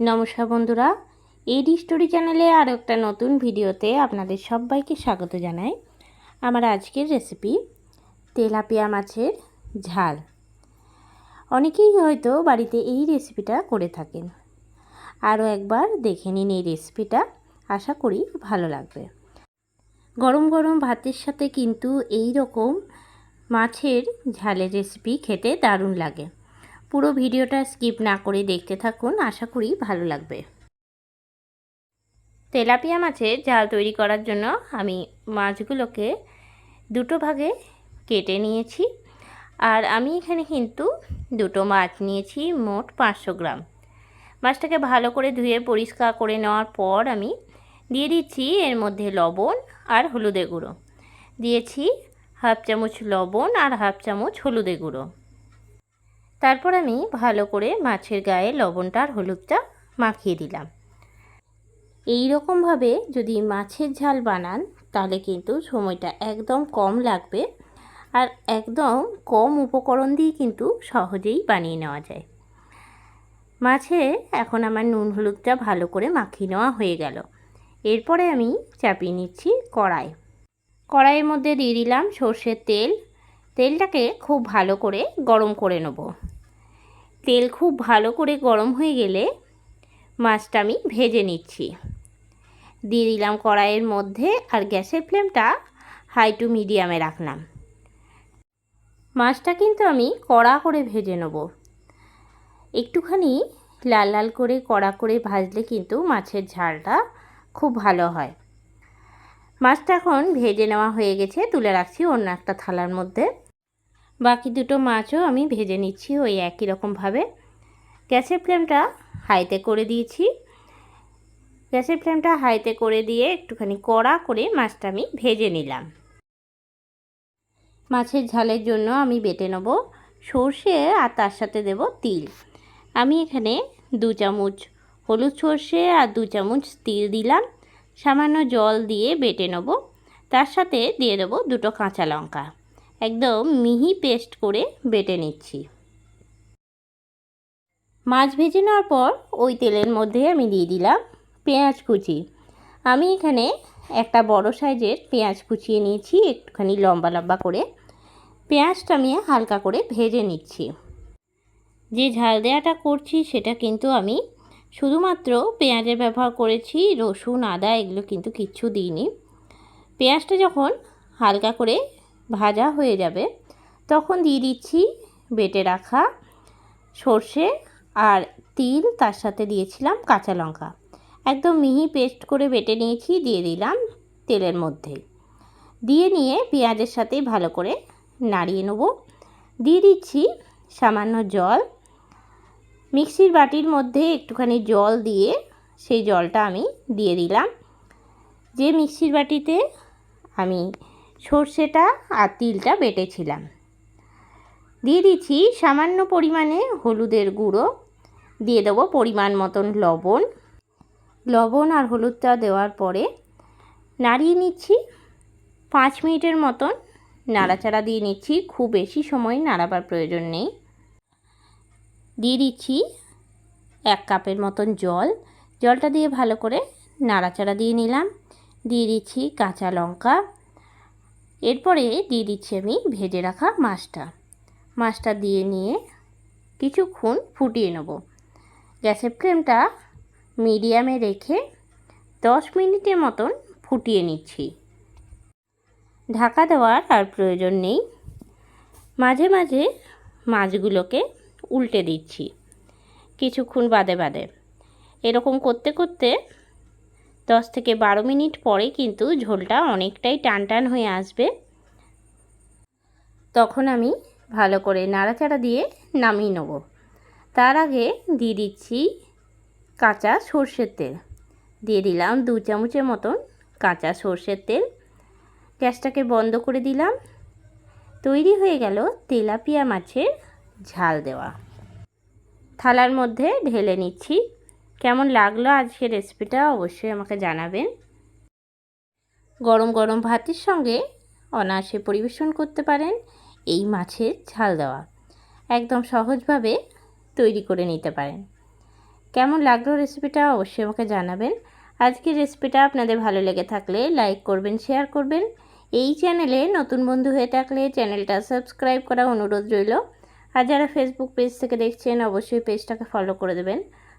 নমস্কার বন্ধুরা এডি স্টোরি চ্যানেলে আরও একটা নতুন ভিডিওতে আপনাদের সবাইকে স্বাগত জানাই। আমার আজকের রেসিপি তেলাপিয়া মাছের ঝাল। অনেকেই হয়তো বাড়িতে এই রেসিপিটা করে থাকেন। আরও একবার দেখে নিন এই রেসিপিটা, আশা করি ভালো লাগবে। গরম গরম ভাতের সাথে কিন্তু এই রকম মাছের ঝালের রেসিপি খেতে দারুণ লাগে। পুরো ভিডিওটা স্কিপ না করে দেখতে থাকুন, আশা করি ভালো লাগবে। তেলাপিয়া মাছের জাল তৈরি করার জন্য আমি মাছগুলোকে দুটো ভাগে কেটে নিয়েছি। আর আমি এখানে কিন্তু দুটো মাছ নিয়েছি, মোট পাঁচশো গ্রাম। মাছটাকে ভালো করে ধুয়ে পরিষ্কার করে নেওয়ার পর আমি দিয়ে দিচ্ছি এর মধ্যে লবণ আর হলুদে গুঁড়ো। দিয়েছি হাফ চামচ লবণ আর হাফ চামচ হলুদে গুঁড়ো। তারপর আমি ভালো করে মাছের গায়ে লবণটা আর হলুদটা মাখিয়ে দিলাম। এই রকমভাবে যদি মাছের ঝাল বানান, তাহলে কিন্তু সময়টা একদম কম লাগবে আর একদম কম উপকরণ দিয়ে কিন্তু সহজেই বানিয়ে নেওয়া যায়। মাছে এখন আমার নুন হলুদটা ভালো করে মাখিয়ে নেওয়া হয়ে গেল। এরপরে আমি চাপিয়ে নিচ্ছি কড়াই। কড়াইয়ের মধ্যে দিয়ে দিলাম সর্ষের তেল। তেলটাকে খুব ভালো করে গরম করে নেব। তেল খুব ভালো করে গরম হয়ে গেলে মাছটা আমি ভেজে নিচ্ছি। দিয়ে দিলাম কড়াইয়ের মধ্যে আর গ্যাসের ফ্লেমটা হাই টু মিডিয়ামে রাখলাম। মাছটা কিন্তু আমি কড়া করে ভেজে নেব। একটুখানি লাল লাল করে কড়া করে ভাজলে কিন্তু মাছের ঝালটা খুব ভালো হয়। মাছটা এখন ভেজে নেওয়া হয়ে গেছে, তুলে রাখছি অন্য একটা থালার মধ্যে। বাকি দুটো মাছও আমি ভেজে নিচ্ছি ওই একই রকমভাবে। গ্যাসের ফ্লেমটা হাইতে করে দিয়েছি। গ্যাসের ফ্লেমটা হাইতে করে দিয়ে একটুখানি কড়া করে মাছটা আমি ভেজে নিলাম। মাছের ঝালের জন্য আমি বেটে নেব সর্ষে আর তার সাথে দেব তিল। আমি এখানে দু চামচ হলুদ সর্ষে আর দু চামচ তিল দিলাম। সামান্য জল দিয়ে বেটে নেব। তার সাথে দিয়ে দেবো দুটো কাঁচা লঙ্কা। একদম মিহি পেস্ট করে বেটে নিচ্ছি। মাছ ভেজে নেওয়ার পর ওই তেলের মধ্যে আমি দিয়ে দিলাম পেঁয়াজ কুচি। আমি এখানে একটা বড় সাইজের পেঁয়াজ কুচিয়ে নিয়েছি একটুখানি লম্বা লম্বা করে। পেঁয়াজটা আমি হালকা করে ভেজে নিচ্ছি। যে ঝাল দেওয়াটা করছি সেটা কিন্তু আমি শুধুমাত্র পেঁয়াজের ব্যবহার করেছি, রসুন, আদা এগুলো কিন্তু কিচ্ছু দিইনি। পেঁয়াজটা যখন হালকা করে ভাজা হয়ে যাবে। তখন দিয়ে দিচ্ছি বেটে রাখা সর্ষে আর তিল, তার সাথে দিয়েছিলাম কাঁচা লঙ্কা। একদম মিহি পেস্ট করে বেটে নিয়েছি, দিয়ে দিলাম তেলের মধ্যে। দিয়ে নিয়ে পেঁয়াজের সাথে ভালো করে নাড়িয়ে নেব। দিয়ে দিচ্ছি সামান্য জল। মিক্সির বাটির মধ্যে একটুখানি জল দিয়ে সেই জলটা আমি দিয়ে দিলাম। যে মিক্সির বাটিতে আমি সর্ষেটা আর তিলটা বেটেছিলাম। দিয়ে দিচ্ছি সামান্য পরিমাণে হলুদের গুঁড়ো। দিয়ে দেবো পরিমাণ মতন লবণ। লবণ আর হলুদটা দেওয়ার পরে নাড়িয়ে নিচ্ছি পাঁচ মিনিটের মতন। নাড়াচাড়া দিয়ে নিচ্ছি, খুব বেশি সময় নাড়াবার প্রয়োজন নেই। দিয়ে দিচ্ছি এক কাপের মতন জল। জলটা দিয়ে ভালো করে নাড়াচাড়া দিয়ে নিলাম। দিয়ে দিচ্ছি কাঁচা লঙ্কা। এরপরে দিয়ে দিচ্ছি আমি ভেজে রাখা মাছটা। মাছটা দিয়ে নিয়ে কিছুক্ষণ ফুটিয়ে নেব। গ্যাসের ফ্লেমটা মিডিয়ামে রেখে দশ মিনিটের মতন ফুটিয়ে নিচ্ছি। ঢাকা দেওয়ার আর প্রয়োজন নেই। মাঝে মাঝে মাছগুলোকে উল্টে দিচ্ছি। কিছুক্ষণ বাদে বাদে। এরকম করতে করতে দশ থেকে বারো মিনিট পরে কিন্তু ঝোলটা অনেকটাই টান টান হয়ে আসবে। তখন আমি ভালো করে নাড়াচাড়া দিয়ে নামিয়ে নেব। তার আগে দিয়ে দিচ্ছি কাঁচা সর্ষের তেল। দিয়ে দিলাম দু চামচের মতন কাঁচা সর্ষের তেল। গ্যাসটাকে বন্ধ করে দিলাম। তৈরি হয়ে গেল তেলাপিয়া মাছের ঝাল দেওয়া। থালার মধ্যে ঢেলে নিচ্ছি কেমন লাগল আজকের রেসিপিটা অবশ্যই আমাকে জানাবেন। গরম গরম ভাতের সঙ্গে অনায়াসে পরিবেশন করতে পারেন এই মাছের ঝাল দেওয়া। একদম সহজভাবে তৈরি করে নিতে পারেন। কেমন লাগল রেসিপিটা অবশ্যই আমাকে জানাবেন। আজকের রেসিপিটা আপনাদের ভালো লেগে থাকলে লাইক করবেন শেয়ার করবেন। এই চ্যানেলে নতুন বন্ধু হয়ে থাকলে চ্যানেলটা সাবস্ক্রাইব করা অনুরোধ রইল। আর যারা ফেসবুক পেজ থেকে দেখছেন, অবশ্যই পেজটাকে ফলো করে দেবেন।